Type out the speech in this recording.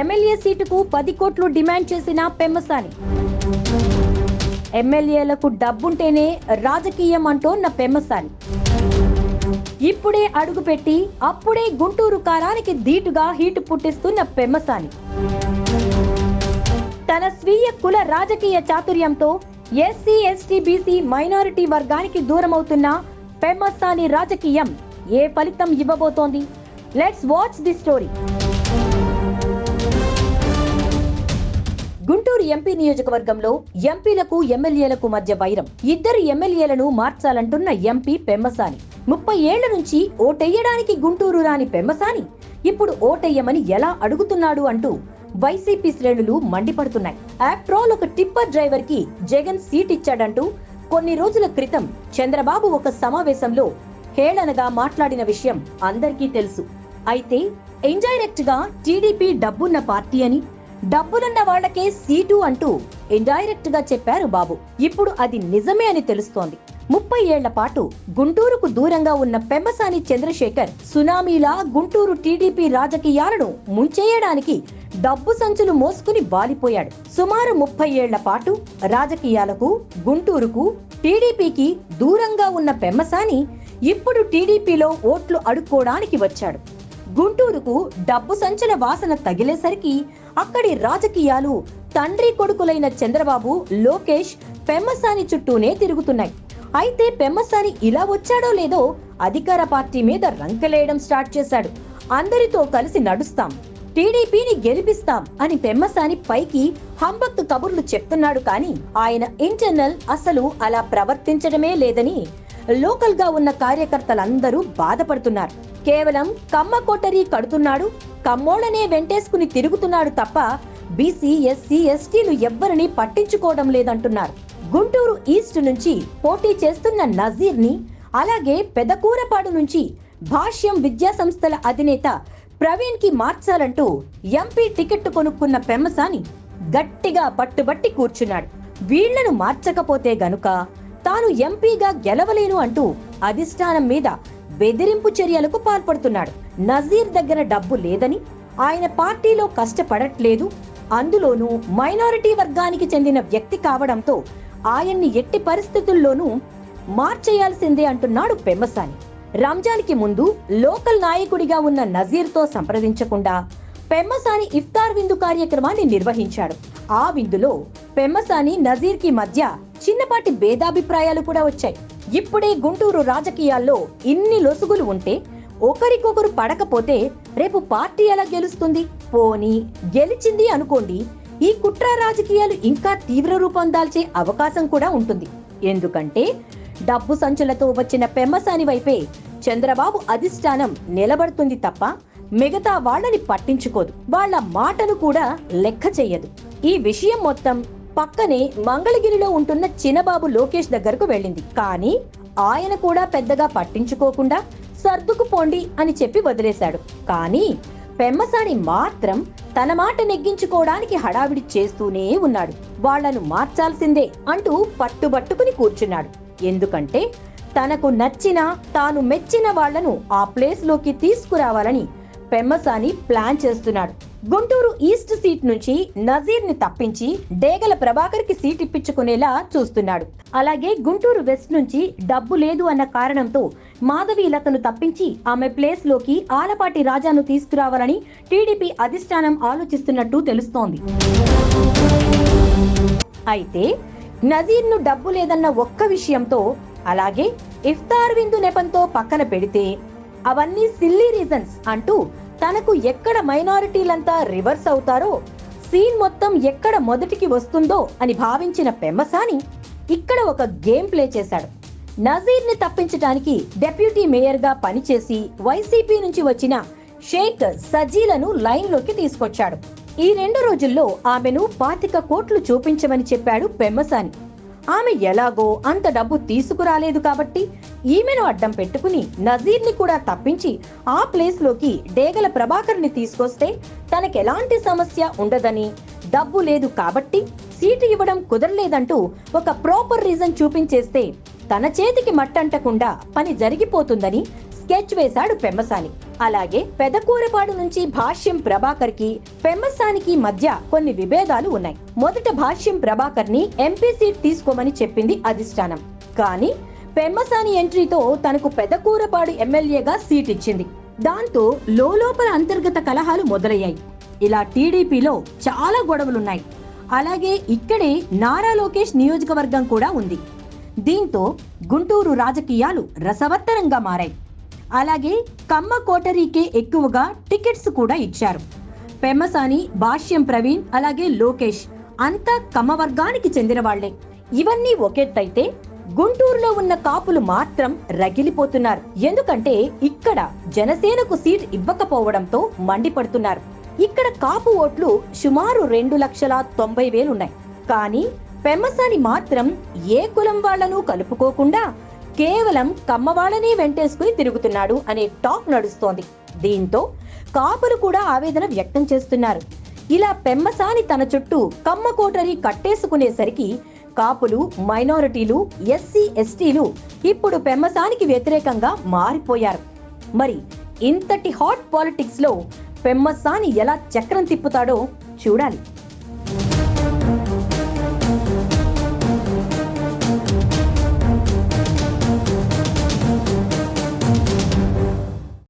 MLA సీటుకు పది కోట్లు demand చేసిన పెమ్మసాని. ఎమ్మెల్యేలకు డబ్బుంటేనే రాజకీయం అంటోన్న పెమ్మసాని. ఇప్పుడే అడుగుపెట్టి అప్పుడే గుంటూరు కారానికి ధీటుగా హీటు పుట్టిస్తున్న పెమ్మసాని. తన స్వీయ కుల రాజకీయ చాతుర్యంతో ఎస్సీ ఎస్టీ బీసీ మైనారిటీ వర్గానికి దూరమవుతున్న పెమ్మసాని రాజకీయం ఏ ఫలితం ఇవ్వబోతోంది? Let's watch the story. Guntur MP నియోజకవర్గంలో ఎంపీలకు ఎమ్మెల్యేలకు మధ్య వైరం. ఇద్దరు ఎమ్మెల్యేలను మార్చాలంటున్న ఎంపీ పెమ్మసాని ముప్పై ఏళ్ళ నుంచి ఓటెయ్యడానికి గుంటూరు రాని పెమ్మసాని ఇప్పుడు ఓటెయ్యమని ఎలా అడుగుతున్నాడు అంటూ వైసీపీ శ్రేణులు మండిపడుతున్నాయి. ఆఫ్టర్ ఒక టిప్పర్ డ్రైవర్కి జగన్ సీట్ ఇచ్చాడంటూ కొన్ని రోజుల క్రితం చంద్రబాబు ఒక సమావేశంలో హేళనగా మాట్లాడిన విషయం అందరికీ తెలుసు. అయితే ఇండైరెక్ట్గా టీడీపీ డబ్బున్న పార్టీ అని డబ్బులున్న వాళ్ళకే సీటు అంటూ ఇండైరెక్ట్గా చెప్పారు బాబు. ఇప్పుడు అది నిజమే అని తెలుస్తోంది. ముప్పై ఏళ్ళ పాటు గుంటూరుకు దూరంగా ఉన్న పెమ్మసాని చంద్రశేఖర్ సునామీలా గుంటూరు టీడీపీ రాజకీయాలను ముంచేయడానికి డబ్బు సంచులు మోసుకుని వాలిపోయాడు. సుమారు ముప్పై ఏళ్ళ పాటు రాజకీయాలకు గుంటూరుకు టీడీపీకి దూరంగా ఉన్న పెమ్మసాని ఇప్పుడు టీడీపీలో ఓట్లు అడుక్కోవడానికి వచ్చాడు. గుంటూరుకు డబ్బు సంచుల వాసన తగిలేసరికి అక్కడి రాజకీయాలు తండ్రి కొడుకులైన చంద్రబాబు లోకేష్ పెమ్మసాని చుట్టూనే తిరుగుతున్నాయి. అయితే పెమ్మసాని ఇలా వచ్చాడో లేదో అధికార పార్టీ మీద రంకెలేయడం స్టార్ట్ చేశాడు. అందరితో కలిసి నడుస్తాం టీడీపీని గెలిపిస్తాం అని పెమ్మసాని పైకి హంబక్తు కబుర్లు చెప్తున్నాడు కానీ ఆయన ఇంటర్నల్ అసలు అలా ప్రవర్తించడమే లేదని లోకల్గా ఉన్న కార్యకర్తలందరూ బాధపడుతున్నారు. కేవలం కమ్మ కోటరీ కడుతున్నాడు కమ్మోళ్ళనే వెంటేసుకుని తిరుగుతున్నాడు తప్ప బీసీ ఎస్సీ ఎస్టీలు ఎవ్వరిని పట్టించుకోవడం లేదంటున్నారు. గుంటూరు ఈస్ట్ నుంచి పోటీ చేస్తున్న నజీర్ని అలాగే పెదకూరపాడు నుంచి భాష్యం విద్యా సంస్థల అధినేత ప్రవీణ్కి మార్చాలంటూ ఎంపీ టికెట్ కొనుక్కున్న పెమ్మసాని గట్టిగా పట్టుబట్టి కూర్చున్నాడు. వీళ్ళను మార్చకపోతే గనుక తాను ఎంపీగా గెలవలేను అంటూ అధిష్టానం మీద బెదిరింపు చర్యలకు పాల్పడుతున్నాడు. నజీర్ దగ్గర డబ్బు లేదని ఆయన పార్టీలో కష్టపడట్లేదు. అందులోనూ మైనారిటీ వర్గానికి చెందిన వ్యక్తి కావడంతో ఆయన్ని ఎట్టి పరిస్థితుల్లోనూ మార్చేయాల్సిందే అంటున్నాడు పెమ్మసాని రంజాన్కి ముందు లోకల్ నాయకుడిగా ఉన్న నజీర్తో సంప్రదించకుండా పెమ్మసాని ఇఫ్తార్ విందు కార్యక్రమాన్ని నిర్వహించాడు. ఆ విందులో పెమ్మసాని నజీర్కి మధ్య చిన్నపాటి భేదాభిప్రాయాలు కూడా వచ్చాయి. ఇప్పుడే గుంటూరు రాజకీయాల్లో ఇన్ని లొసుగులు ఉంటే ఒకరికొకరు పడకపోతే రేపు పార్టీ ఎలా గెలుస్తుంది? పోనీ గెలిచింది అనుకోండి ఈ కుట్ర రాజకీయాలు ఇంకా తీవ్ర రూపం దాల్చే అవకాశం కూడా ఉంటుంది. ఎందుకంటే డబ్బు సంచులతో వచ్చిన పెమ్మసాని వైపే చంద్రబాబు అధిష్టానం నిలబడుతుంది తప్ప మిగతా వాళ్ళని పట్టించుకోదు. వాళ్ళ మాటను కూడా లెక్క చెయ్యదు ఈ విషయం మొత్తం పక్కనే మంగళగిరిలో ఉంటున్న చిన్నబాబు లోకేష్ దగ్గరకు వెళ్ళింది. కానీ ఆయన కూడా పెద్దగా పట్టించుకోకుండా సర్దుకుపోండి అని చెప్పి వదిలేశాడు. కానీ పెమ్మసాని మాత్రం తన మాట నెగ్గించుకోవడానికి హడావిడి చేస్తూనే ఉన్నాడు. వాళ్ళను మార్చాల్సిందే అంటూ పట్టుబట్టుకుని కూర్చున్నాడు. ఎందుకంటే తనకు నచ్చిన తాను మెచ్చిన వాళ్ళను ఆ ప్లేస్లోకి తీసుకురావాలని పెమ్మసాని ప్లాన్ చేస్తున్నాడు. గుంటూరు ఈస్ట్ సీట్ నుంచి నజీర్ని తప్పించి డేగల ప్రభాకర్కి సీట్ ఇప్పించుకునేలా చూస్తున్నాడు. అలాగే గుంటూరు వెస్ట్ నుంచి డబ్బు లేదు అన్న కారణంతో మాధవి లతను తప్పించి ఆమె ప్లేస్లోకి ఆలపాటి రాజాను తీసుకురావాలని టీడీపీ అధిష్టానం ఆలోచిస్తున్నట్టు తెలుస్తోంది. అయితే నజీర్ను డబ్బు లేదన్న ఒక్క విషయంతో అలాగే ఇఫ్తార్ విందు నెపంతో పక్కన పెడితే అవన్నీ సిల్లీ రీజన్స్ అంటూ తనకు ఎక్కడ మైనారిటీలంతా రివర్స్ అవుతారో సీన్ మొత్తం ఎక్కడ మొదటికి వస్తుందో అని భావించిన పెమ్మసాని ఇక్కడ ఒక గేమ్ ప్లే చేశాడు. నజీర్ని తప్పించడానికి డెప్యూటీ మేయర్గా పనిచేసి వైసీపీ నుంచి వచ్చిన షేక్ సజీలను లైన్లోకి తీసుకొచ్చాడు. ఈ రెండు రోజుల్లో ఆమెను పాతిక కోట్లు చూపించమని చెప్పాడు పెమ్మసాని ఆమె ఎలాగో అంత డబ్బు తీసుకురాలేదు కాబట్టి ఈమెను అడ్డం పెట్టుకుని నజీర్ని కూడా తప్పించి ఆ ప్లేస్లోకి డేగల ప్రభాకర్ని తీసుకొస్తే తనకెలాంటి సమస్య ఉండదని. డబ్బు లేదు కాబట్టి సీటు ఇవ్వడం కుదరలేదంటూ ఒక ప్రాపర్ రీజన్ చూపించేస్తే తన చేతికి మట్టంటకుండా పని జరిగిపోతుందని స్కెచ్ వేశాడు పెమ్మసాని అలాగే పెదకూరపాడు నుంచి భాష్యం ప్రభాకర్కి పెమ్మసానికి మధ్య కొన్ని విభేదాలు ఉన్నాయి. మొదట భాష్యం ప్రభాకర్ని ఎంపీ సీట్ తీసుకోమని చెప్పింది అధిష్టానం. కానీ పెమ్మసాని ఎంట్రీతో తనకు పెదకూరపాడు ఎమ్మెల్యేగా సీట్ ఇచ్చింది దాంతో లోలోపల అంతర్గత కలహాలు మొదలయ్యాయి. ఇలా టీడీపీలో చాలా గొడవలున్నాయి. అలాగే ఇక్కడే నారా లోకేష్ నియోజకవర్గం కూడా ఉంది. దీంతో గుంటూరు రాజకీయాలు రసవత్తరంగా మారాయి. అలాగే కమ్మ కోటరీకే ఎక్కువగా టికెట్స్ కూడా ఇచ్చారు. పెమ్మసాని భాష్యం ప్రవీణ్ అలాగే లోకేష్ అంతా కమ్మ వర్గానికి చెందిన వాళ్ళే ఇవన్నీ ఒకెత్తైతే గుంటూరులో ఉన్న కాపులు మాత్రం రగిలిపోతున్నారు. ఎందుకంటే ఇక్కడ జనసేనకు సీట్ ఇవ్వకపోవడంతో మండిపడుతున్నారు. ఇక్కడ కాపు ఓట్లు సుమారు రెండు లక్షల తొంభై వేలున్నాయి. కానీ పెమ్మసాని మాత్రం ఏ కులం వాళ్ళను కలుపుకోకుండా కేవలం కమ్మవాళ్ళనే వెంటేసుకుని తిరుగుతున్నాడు అనే టాక్ నడుస్తోంది. దీంతో కాపులు కూడా ఆవేదన వ్యక్తం చేస్తున్నారు. ఇలా పెమ్మసాని తన చుట్టూ కమ్మ కోటరీ కట్టేసుకునేసరికి కాపులు మైనారిటీలు ఎస్సీ ఎస్టీలు ఇప్పుడు పెమ్మసానికి వ్యతిరేకంగా మారిపోయారు. మరి ఇంతటి హాట్ పాలిటిక్స్లో పెమ్మసాని ఎలా చక్రం తిప్పుతాడో చూడాలి.